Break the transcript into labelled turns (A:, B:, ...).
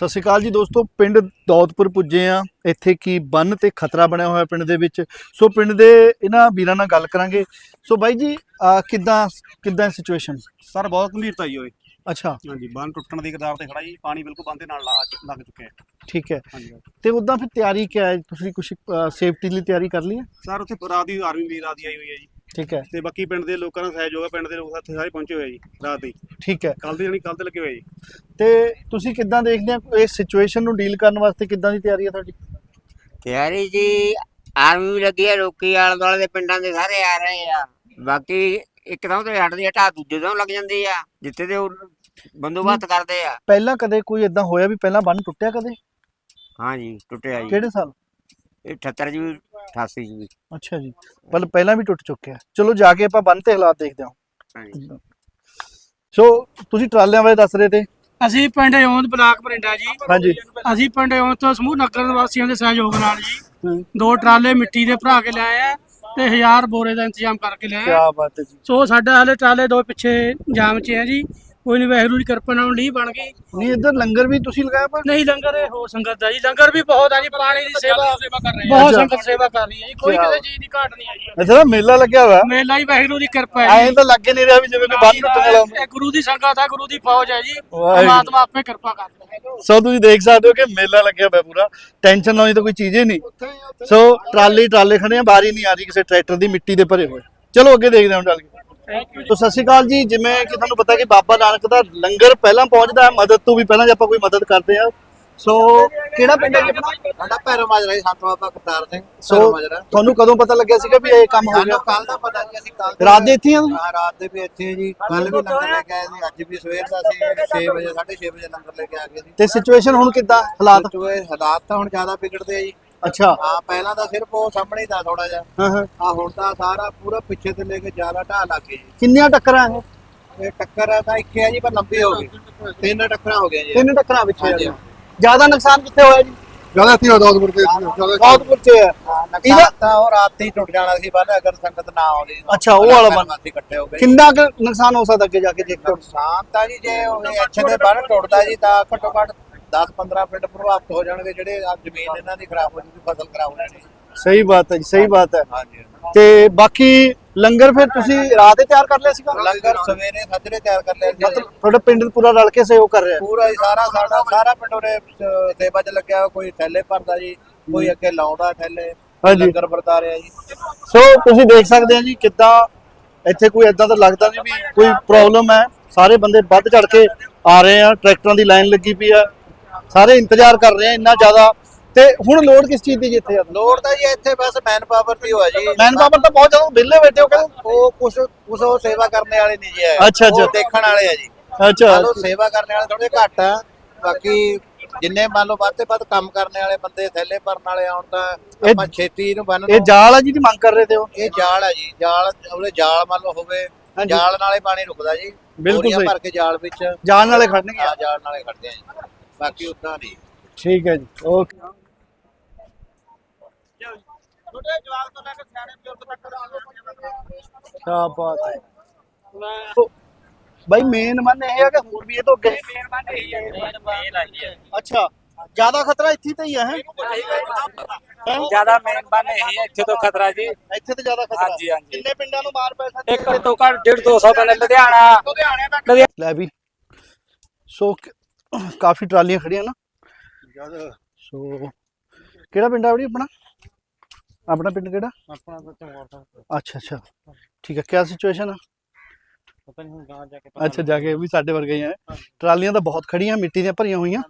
A: ਸਤਿ ਸ਼੍ਰੀ ਅਕਾਲ ਜੀ ਦੋਸਤੋ ਪਿੰਡ ਦੌਦਪੁਰ ਪੁੱਜੇ ਆ ਇੱਥੇ ਕੀ ਬੰਨ ਤੇ ਖਤਰਾ ਬਣਿਆ ਹੋਇਆ ਪਿੰਡ ਦੇ ਵਿੱਚ। ਸੋ ਪਿੰਡ ਦੇ ਇਹਨਾਂ ਵੀਰਾਂ ਨਾਲ ਗੱਲ ਕਰਾਂਗੇ। ਸੋ ਬਾਈ ਜੀ ਅਹ ਕਿੱਦਾਂ ਕਿੱਦਾਂ ਸਿਚੁਏਸ਼ਨ
B: ਸਰ ਬਹੁਤ ਗੰਭੀਰਤਾ ਜੀ ਓਏ
A: ਅੱਛਾ।
B: ਹਾਂਜੀ ਬੰਨ ਟੁੱਟਣ ਦੀ ਕਦਾਰ ਤੇ ਖੜਾ ਜੀ। ਪਾਣੀ ਬਿਲਕੁਲ ਬੰਦ ਦੇ ਨਾਲ ਲਾ- ਲੱਗ ਚੁੱਕਿਆ ਹੈ।
A: ਠੀਕ ਹੈ।
B: ਹਾਂਜੀ
A: ਤੇ ਉਦਾਂ ਫਿਰ ਤਿਆਰੀ ਕਿਆ ਹੈ? ਤੁਸੀਂ ਕੁਝ ਸੇਫਟੀ ਲਈ ਤਿਆਰੀ ਕਰ ਲਈ ਹੈ?
B: ਸਰ ਉੱਥੇ ਰਾਤ ਦੀ ਆਰਮੀ ਵੀ ਰਾਤ ਦੀ ਆਈ ਹੋਈ ਹੈ ਜੀ।
A: ਠੀਕ ਹੈ।
B: ਤੇ ਬਾਕੀ ਪਿੰਡ ਦੇ ਲੋਕਾਂ ਦਾ ਸਹਿਯੋਗ ਹੈ ਪਿੰਡ ਦੇ ਲੋਕ ਇੱਥੇ ਸਾਰੇ ਪਹੁੰਚੇ ਹੋਏ ਜੀ ਰਾਤ ਦੀ।
A: ਠੀਕ ਹੈ।
B: ਕੱਲ ਦੇ ਜਾਨੀ ਕੱਲ ਤੇ ਲੱਗੇ ਹੋਏ ਜੀ।
A: ਤੇ ਤੁਸੀਂ ਕਿੱਦਾਂ ਦੇਖਦੇ ਆ ਇਸ ਸਿਚੁਏਸ਼ਨ ਨੂੰ ਡੀਲ ਕਰਨ ਵਾਸਤੇ ਕਿੱਦਾਂ ਦੀ ਤਿਆਰੀ ਹੈ ਤੁਹਾਡੀ?
C: ਤਿਆਰੀ ਜੀ ਆਰਮੀ ਵੀ ਲੱਗੀ ਹੈ ਲੋਕੀ ਆਲੇ ਦੁਆਲੇ ਦੇ ਪਿੰਡਾਂ ਦੇ ਸਾਰੇ ਆ ਰਹੇ ਆ। ਬਾਕੀ ਇੱਕਦਮ ਤੇ ਹਟਦੀ ਆ ਢਾਹ ਦੂਜੇ ਤੋਂ ਲੱਗ ਜਾਂਦੀ ਆ ਜਿੱਥੇ ਦੇ ਉਹ ਬੰਦੋਬਸਤ ਕਰਦੇ ਆ।
A: ਪਹਿਲਾਂ ਕਦੇ ਕੋਈ ਇਦਾਂ ਹੋਇਆ ਵੀ ਪਹਿਲਾਂ ਬੰਨ ਟੁੱਟਿਆ ਕਦੇ?
C: ਹਾਂਜੀ ਟੁੱਟਿਆ ਜੀ।
A: ਕਿਹੜੇ ਸਾਲ?
C: ਇਹ 78 ਜੀ 88 ਜੀ ਵੀ
A: ਅੱਛਾ ਜੀ। ਮਤਲਬ ਪਹਿਲਾਂ ਵੀ ਟੁੱਟ ਚੁੱਕਿਆ। ਚਲੋ ਜਾ ਕੇ ਆਪਾਂ ਬੰਨ ਤੇ ਹਾਲਾਤ ਦੇਖਦੇ ਹਾਂ।
C: ਹਾਂਜੀ।
A: ਸੋ ਤੁਸੀਂ ਟਰਾਲਿਆਂ ਬਾਰੇ ਦੱਸ ਰਹੇ ਤੇ?
D: ਅਸੀਂ ਪਿੰਡ ਯੋਂਦ ਬਲਾਕ ਪਰਿੰਡਾ ਜੀ।
A: ਹਾਂਜੀ।
D: ਅਸੀਂ ਪਿੰਡ ਯੋਂਦ ਤੋਂ ਸਮੂਹ ਨਗਰ ਵਾਸੀਆਂ ਦੇ ਸਹਿਯੋਗ ਨਾਲ ਜੀ। ਦੋ ਟਰਾਲੇ ਮਿੱਟੀ ਦੇ ਭਰਾ ਕੇ ਲਿਆਏ ਆ ਤੇ 1000 ਬੋਰੇ ਦਾ ਇੰਤਜ਼ਾਮ ਕਰਕੇ ਲਿਆਏ
A: ਕੀ
D: ਆ
A: ਬਾਤ ਹੈ ਜੀ।
D: ਸੋ ਸਾਡਾ ਹਲੇ ਟਰਾਲੇ ਦੋ ਪਿੱਛੇ ਜਾਮ 'ਚ ਆ ਜੀ। ਕੋਈ ਨਹੀਂ ਵਾਹਿਗੁਰੂ ਦੀ ਕਿਰਪਾ ਨਾਲ ਲੀਹ ਬਣ ਗਈ।
A: ਨਹੀਂ ਇੱਧਰ ਲੰਗਰ ਵੀ ਤੁਸੀਂ ਲਗਾਇਆ ਪਰ
D: ਨਹੀਂ ਲੰਗਰ ਇਹ ਹੋ ਸੰਗਤ ਦਾ ਜੀ। ਲੰਗਰ ਵੀ ਬਹੁਤ ਆ ਜੀ ਪਾਣੀ ਦੀ ਸੇਵਾ। ਬਹੁਤ। ਸੰਗਤ ਸੇਵਾ ਕਰ ਰਹੀ ਹੈ ਜੀ। ਕੋਈ ਕਿਸੇ ਚੀਜ਼ ਦੀ ਘਾਟ ਨਹੀਂ ਆਈ।
A: ਅੱਛਾ ਤਾਂ ਮੇਲਾ ਲੱਗਿਆ ਹੋਇਆ।
D: ਮੇਲਾ ਹੀ ਵਾਹਿਗੁਰੂ ਦੀ ਕਿਰਪਾ ਹੈ
A: ਐਂ ਤਾਂ ਲੱਗੇ ਨਹੀਂ ਰਿਹਾ ਵੀ ਜਿਵੇਂ ਕੋਈ ਬੰਨ ਟੁੱਟਣ ਵਾਲਾ
D: ਇਹ ਗੁਰੂ ਦੀ ਸੰਗਤ ਆ ਗੁਰੂ ਦੀ ਫੌਜ ਹੈ ਜੀ। ਪਰਮਾਤਮਾ ਆਪੇ ਕਿਰਪਾ ਕਰਦਾ ਹੈ।
A: ਸੋ ਤੁਸੀਂ ਦੇਖ ਸਕਦੇ ਹੋ ਕਿ ਮੇਲਾ ਲੱਗਿਆ ਹੋਇਆ ਪੂਰਾ। ਟੈਨਸ਼ਨ ਨਾ ਹੋਈ ਤਾਂ ਕੋਈ ਚੀਜ਼ ਹੀ ਨਹੀਂ। ਸੋ ਟਰਾਲੀ ਟਰਾਲੇ ਖੜੇ ਆ ਬਾਰੀ ਨਹੀਂ ਆ ਰਹੀ ਕਿਸੇ ਟਰੈਕਟਰ ਦੀ ਮਿੱਟੀ ਦੇ ਭਰੇ ਹੋਏ। ਚਲੋ ਅੱਗੇ ਦੇਖਦੇ ਹਾਂ ਚੱਲ ਕੇ ਤੋ ਸਤਿ ਸ਼੍ਰੀ ਅਕਾਲ ਜੀ ਜਿਵੇਂ ਕਿ ਤੁਹਾਨੂੰ ਪਤਾ ਕਿ ਬਾਬਾ ਨਾਨਕ ਦਾ ਲੰਗਰ ਪਹਿਲਾਂ ਪਹੁੰਚਦਾ ਹੈ ਮਦਦ ਤੋਂ ਵੀ ਪਹਿਲਾਂ ਜੇ ਆਪਾਂ ਕੋਈ ਮਦਦ ਕਰਦੇ ਆ ਸੋ ਕਿਹੜਾ ਪਿੰਡ ਹੈ ਜੀ ਆਪਣਾ?
E: ਸਾਡਾ ਪੈਰੋ ਮਾਜਰਾ ਜੀ ਸੰਤ ਬਾਬਾ ਕਰਤਾਰ ਸਿੰਘ
A: ਸੋ ਤੁਹਾਨੂੰ ਕਦੋਂ ਪਤਾ ਲੱਗਿਆ ਸੀਗਾ ਵੀ ਇਹ ਕੰਮ ਹੋ ਗਿਆ?
E: ਕੱਲ ਦਾ ਪਤਾ ਜੀ ਅਸੀਂ ਕੱਲ
A: ਰਾਤ ਦੇ ਇੱਥੇ ਆ
E: ਹਾਂ ਰਾਤ ਦੇ ਵੀ ਇੱਥੇ ਜੀ। ਕੱਲ ਵੀ ਲੰਗਰ ਲੈ ਕੇ ਆਏ ਸੀ ਅੱਜ ਵੀ ਸਵੇਰ ਦਾ ਅਸੀਂ 6 ਵਜੇ 6:30 ਵਜੇ ਲੰਗਰ ਲੈ ਕੇ ਆ ਗਏ ਸੀ।
A: ਤੇ ਸਿਚੁਏਸ਼ਨ ਹੁਣ ਕਿੱਦਾਂ ਹਾਲਾਤ?
E: ਹਾਲਾਤ ਤਾਂ ਹੁਣ ਜ਼ਿਆਦਾ ਵਿਗੜਦੇ ਆ ਜੀ।
A: ਅੱਛਾ।
E: ਹਾਂ ਪਹਿਲਾਂ ਤਾਂ ਸਿਰਫ ਉਹ ਸਾਹਮਣੇ ਹੀ ਤਾਂ ਥੋੜਾ ਜਿਹਾ।
A: ਹਾਂ ਹਾਂ।
E: ਆ ਹੁਣ ਤਾਂ ਸਾਰਾ ਪੂਰਾ ਪਿੱਛੇ ਤੋਂ ਲੈ ਕੇ ਜ਼ਿਆਦਾ ਢਾਹ ਲੱਗ ਗਈ ਜੀ।
A: ਕਿੰਨੀਆਂ ਟੱਕਰਾਂ ਇਹ?
E: ਇਹ ਟੱਕਰ ਤਾਂ ਇੱਕ ਹੈ ਜੀ ਪਰ ਲੰਬੀ ਹੋ ਗਈ। ਤਿੰਨ ਟੱਕਰਾਂ ਹੋ ਗਈਆਂ ਜੀ।
A: ਤਿੰਨ ਟੱਕਰਾਂ ਵਿੱਚ
E: ਹਾਂਜੀ।
A: ਜ਼ਿਆਦਾ ਨੁਕਸਾਨ ਕਿੱਥੇ ਹੋਇਆ ਜੀ?
E: ਜ਼ਿਆਦਾ ਸੀ ਦੌਦਪੁਰ ਤੇ।
A: ਦੌਦਪੁਰ ਚ ਹੈ
E: ਨੁਕਸਾਨ ਤਾਂ ਉਹ ਰਾਤ ਹੀ ਟੁੱਟ ਜਾਣਾ ਸੀ ਬੰਨ ਅਗਰ ਸੰਗਤ ਨਾ ਆਉਂਦੀ
A: ਅੱਛਾ, ਉਹ ਵਾਲਾ ਬੰਨ।
E: ਅਸੀਂ ਇਕੱਠੇ ਹੋ ਗਏ
A: ਕਿੰਨਾ ਕੁ ਨੁਕਸਾਨ ਹੋ ਸਕਦਾ ਅੱਗੇ ਜਾ ਕੇ ਦੇਖੋ
E: ਨੁਕਸਾਨ ਤਾਂ ਜੀ ਜੇ ਉਹ ਅੱਛੇ ਦੇ ਬੰਨ ਟੁੱਟਦਾ ਜੀ ਤਾਂ ਘੱਟੋ ਘੱਟ 10-15 ਪਿੰਡ ਪ੍ਰਭਾਵਿਤ ਹੋ ਜਾਣਗੇ ਜਿਹੜੇ ਆ ਜ਼ਮੀਨ ਇਹਨਾਂ ਦੀ ਖਰਾਬ ਹੋ ਜੂਗੀ ਫਸਲ ਖਰਾਬ ਹੋ ਜਾਣੀ।
A: ਸਹੀ ਬਾਤ ਹੈ ਜੀ ਸਹੀ ਬਾਤ ਹੈ।
E: ਹਾਂਜੀ।
A: ਤੇ ਬਾਕੀ ਲੰਗਰ ਫਿਰ ਤੁਸੀਂ ਰਾਤ ਹੀ ਤਿਆਰ ਕਰ ਲਿਆ ਸੀਗਾ?
E: ਲੰਗਰ ਸਵੇਰੇ ਸੱਜਰੇ ਤਿਆਰ ਕਰ ਲਿਆ
A: ਮਤਲਬ ਤੁਹਾਡਾ ਪਿੰਡ ਪੂਰਾ ਰਲ ਕੇ ਸਹਿਯੋਗ ਕਰ ਰਿਹਾ।
E: ਪੂਰਾ ਹੀ ਸਾਰਾ ਸਾਡਾ ਸਾਰਾ ਪਿੰਡ ਉਹਨੇ ਸੇਵਾ 'ਚ ਲੱਗਿਆ ਕੋਈ ਥੈਲੇ ਭਰਦਾ ਜੀ ਕੋਈ ਅੱਗੇ ਲਾਉਂਦਾ ਥੈਲੇ। ਲੰਗਰ ਵਰਤਾ ਰਿਹਾ ਜੀ।
A: ਸੋ ਤੁਸੀਂ ਦੇਖ ਸਕਦੇ ਆ ਜੀ ਕਿੱਦਾਂ ਇੱਥੇ ਕੋਈ ਇਦਾਂ ਤਾਂ ਲੱਗਦਾ ਨਹੀਂ ਵੀ ਕੋਈ ਪ੍ਰੋਬਲਮ ਹੈ। ਸਾਰੇ ਬੰਦੇ ਵੱਧ ਚੜ ਕੇ ਆ ਰਹੇ ਆ ਟਰੈਕਟਰਾਂ ਦੀ ਲਾਈਨ ਲੱਗੀ ਪਈ ਆ। ਸਾਰੇ ਇੰਤਜ਼ਾਰ ਕਰ ਰਹੇ ਆ ਇੰਨਾ ਜ਼ਿਆਦਾ। ਤੇ ਹੁਣ ਲੋਡ ਕਿਸ ਚੀਜ਼ ਦੀ ਜੀ ਇੱਥੇ
E: ਲੋੜ ਤਾਂ ਜੀ ਇੱਥੇ ਬਸ ਮੈਨ ਪਾਵਰ ਦੀ ਹੋਆ ਜੀ।
A: ਮੈਨ ਪਾਵਰ ਤਾਂ ਬਹੁਤ ਜ਼ਿਆਦਾ ਵਿਹਲੇ ਬੈਠੇ ਹੋ ਕਹਿੰਦੇ।
E: ਉਹ ਕੁਛ ਕੁਛ ਉਹ ਸੇਵਾ ਕਰਨ ਵਾਲੇ ਨਹੀਂ ਜੀ ਹੈ
A: ਅੱਛਾ, ਅੱਛਾ।
E: ਉਹ ਦੇਖਣ ਵਾਲੇ ਆ ਜੀ।
A: ਅੱਛਾ।
E: ਲਓ ਸੇਵਾ ਕਰਨ ਵਾਲੇ ਥੋੜੇ ਘੱਟ ਆ। ਬਾਕੀ ਜਿੰਨੇ ਮੰਨ ਲਓ ਵੱਧ ਤੇ ਵੱਧ ਕੰਮ ਕਰਨ ਵਾਲੇ ਬੰਦੇ ਥੈਲੇ ਭਰਨ ਵਾਲੇ ਆਉਣ ਤਾਂ
A: ਇਹ-
E: ਆਪਾਂ ਛੇਤੀ ਇਹਨੂੰ ਬੰਨ
A: ਇਹ ਜਾਲ ਆ ਜੀ ਦੀ ਮੰਗ ਕਰ ਰਹੇ ਤੇ ਉਹ?
E: ਇਹ ਜਾਲ ਆ ਜੀ। ਜਾਲ ਉਹਦੇ ਜਾਲ ਮੰਨ ਲਓ ਹੋਵੇ
A: ਹਾਂਜੀ।
E: ਜਾਲ ਨਾਲੇ ਪਾਣੀ ਰੁਕਦਾ ਜੀ।
A: ਬਿਲਕੁਲ
E: ਬੋਰੀਆਂ
A: ਸਹੀ।
E: ਭਰ ਕੇ ਜਾਲ ਵਿੱਚ।
A: ਜਾਲ ਨਾਲੇ ਖੜਨਗੇ
E: ਆ ਜਾਲ ਨਾਲੇ ਖੜਦੇ ਆ ਜੀ। ਬਾਕੀ ਉਦਾਂ ਨਹੀਂ।
A: ਠੀਕ ਹੈ ਜੀ ਓਕੇ। ਕੀ ਬਾਤ ਹੈ ਭਾਈ ਮੇਨ ਮਨ ਇਹ ਹੈ ਕਿ ਹੋਰ ਵੀ ਇਹ ਤੋਂ ਅੱਗੇ? ਅੱਛਾ ਜ਼ਿਆਦਾ ਖਤਰਾ ਇੱਥੇ ਤੇ ਹੀ ਹੈ? ਹੈਂ?
F: ਜ਼ਿਆਦਾ ਮੇਨ ਬਨ ਇਹੀ ਹੈ ਇੱਥੇ ਤੋਂ ਖਤਰਾ ਜੀ।
A: ਇੱਥੇ ਤੇ ਜ਼ਿਆਦਾ ਖਤਰਾ।
F: ਹਾਂਜੀ, ਹਾਂਜੀ।
A: ਕਿੰਨੇ ਪਿੰਡਾਂ ਨੂੰ ਮਾਰ ਪੈ ਸਕਦੀ
F: ਇੱਕ ਤੋਂ ਘੱਟ 1.5 200 ਪਿੰਡ ਲੁਧਿਆਣਾ।
A: ਲੈ ਵੀ। ਸੋ ਕ- ਕਾਫੀ ਟਰਾਲੀਆਂ ਖੜੀਆਂ ਨਾ। ਸੋ ਕਿਹੜਾ ਪਿੰਡ ਆ ਬੜੀ ਆਪਣਾ? ਆਪਣਾ ਪਿੰਡ ਕਿਹੜਾ?
B: ਆਪਣਾ ਤਾਂ ਚੰਗਾ
A: ਅੱਛਾ ਅੱਛਾ। ਠੀਕ ਹੈ ਕਿਆ ਸਿਚੁਏਸ਼ਨ ਆ?
B: ਪਤਾ ਨਹੀਂ ਹੁਣ ਗਾਂ ਜਾ ਕੇ
A: ਅੱਛਾ ਜਾ ਕੇ ਵੀ ਸਾਡੇ ਵਰਗੇ ਹੀ ਆ। ਟਰਾਲੀਆਂ ਤਾਂ ਬਹੁਤ ਖੜੀਆਂ ਮਿੱਟੀ ਦੀਆਂ ਭਰੀਆਂ ਹੋਈਆਂ।